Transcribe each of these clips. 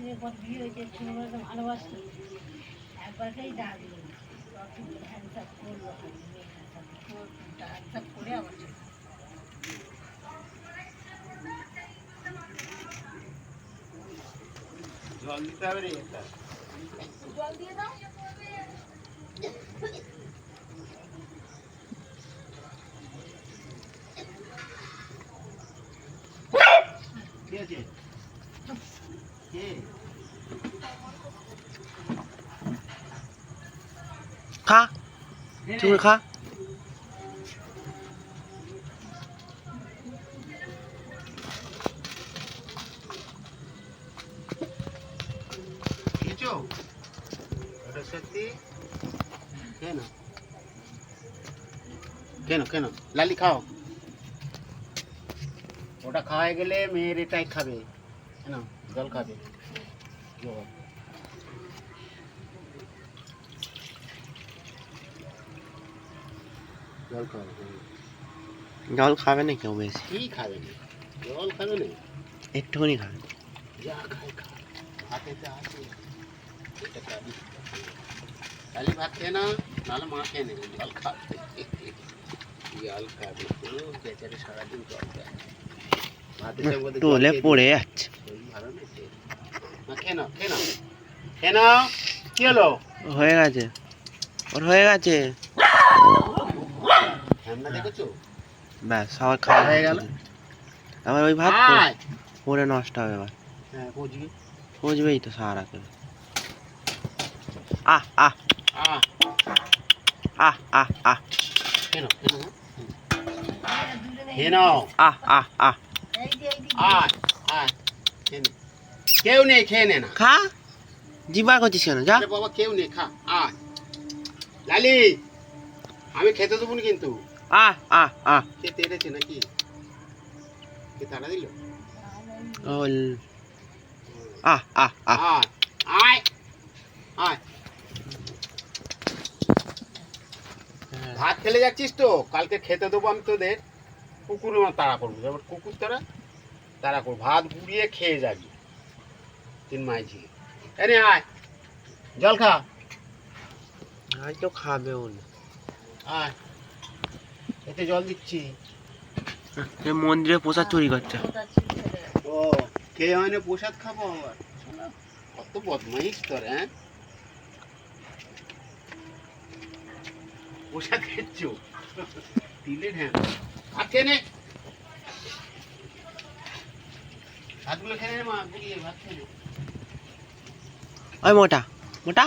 দিনের পর বিয়ে হয়েছে ছোটবেলাতে ভালোবাসতো। একবারকেই ডাক দিল। করল করে আবার জল দিতে হবে রে জল দিয়ে দাও। কে আছে কে কেন কেন লালি খাও ওটা খাওয়াই গেলে মেয়ের এটাই খাবে কেন জল খাবে জল। জল খাবে জল খাবে না কেউ বেশি? কি খাবে জল খাবে না? একটুখানি খাবে। যা খায় খা। ভাতে যা আছে। এটা খাবি খালি ভাত খেয়ে না নাহলে মা খেয়ে নেবে। জল খাবে জল খাবে বেচারে সারাদিন জল খায়। ভাতের সঙ্গে খেয়ে পড়ে যাচ্ছে। ভালো না খেয়ে নাও খেয়ে নাও খেয়ে নাও কি হলো হয়ে গেছে। ওর হয়ে গেছে। ঠান্ডা দেখেছ ব্যাস সবার খাওয়া হয়ে গেল? আবার ওই ভাত পরে নষ্ট হবে এবার। হ্যাঁ বুঝবেই তো সারা করে আহ। আহ। আহ আহ আহ। খেয়ে নাও দুজনে আহ আহ আহ। কেউ নেই খেয়ে নে না। খা। জিবার করছিস কেন? যা। বাবা কেউ নেই খা আয়। লালি আমি খেতে দেবো না কিন্তু। আহ আহ আহ কে তেড়েছে নাকি? কে তাড়া দিল? আহ আহ আহ আয় আয়। ভাত খেলে যাচ্ছিস তো? কালকে খেতে দেবো আমি তোদের। কুকুর আমার তাড়া করব। যেমন কুকুর তারা তাড়া করব ভাত গুড়িয়ে খেয়ে যাবি। তিন মাই মাঝি এনে আয় জল খা। হয়তো খাবে ও না। আয় এতে জল দিচ্ছি। মন্দিরে প্রসাদ চুরি করছে? ও খেয়ে হয় না প্রসাদ খাব? আবার কত বদমাইশ তোর হ্যাঁ? প্রসাদ খেচ্ছ? দিলে হ্যাঁ। আর খেয়ে নে ভাতগুলো খেয়ে নে মা গুলিয়ে ভাত খেয়ে নে ওই মোটা মোটা।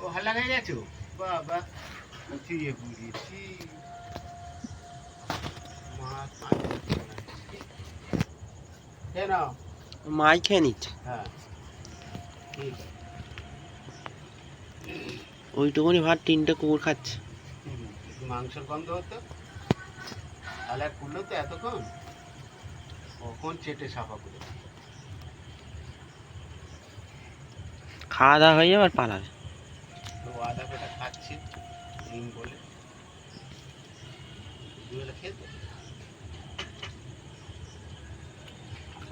ও হাল্লা হয়ে গেছো? বাবা উঠিয়ে বুঝিয়েছি মা। মাই খেয়ে নিচ্ছে হ্যাঁ। ওইটুকুনি ভাত তিনটে কুকুর খাচ্ছে। মাংসের গন্ধ হতো। তাহলে খুললো তো এতক্ষণ? কখন চেটে সাফা করে খাওয়া দাওয়া হয়ে যাবে আর পালাবে। আদা পেটা খাচ্ছি ডিম বলে। খেতে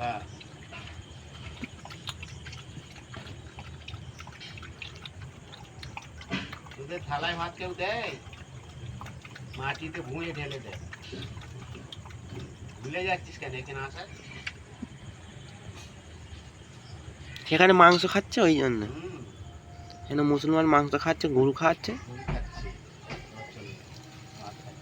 হ্যাঁ তোদের থালায় ভাত কেউ দেয়? মাটিতে ভুঁয়ে ঢেলে দেয়। ভুলে যাচ্ছিস কেন এখানে আসার? সেখানে মাংস খাচ্ছে ওই জন্য। এখানে মুসলমান মাংস খাচ্ছে গরু খাচ্ছে মুড়ি খাচ্ছি চলো, ভাত খাই।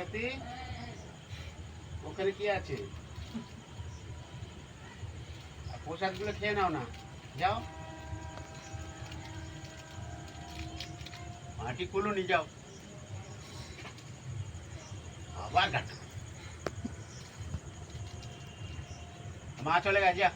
সরস্বতী ওখানে কি আছে? প্রসাদগুলো খেয়ে নাও না। যাও। মাটি কুলু নিয়ে যাও। আবার মা চলে গেছে, যা।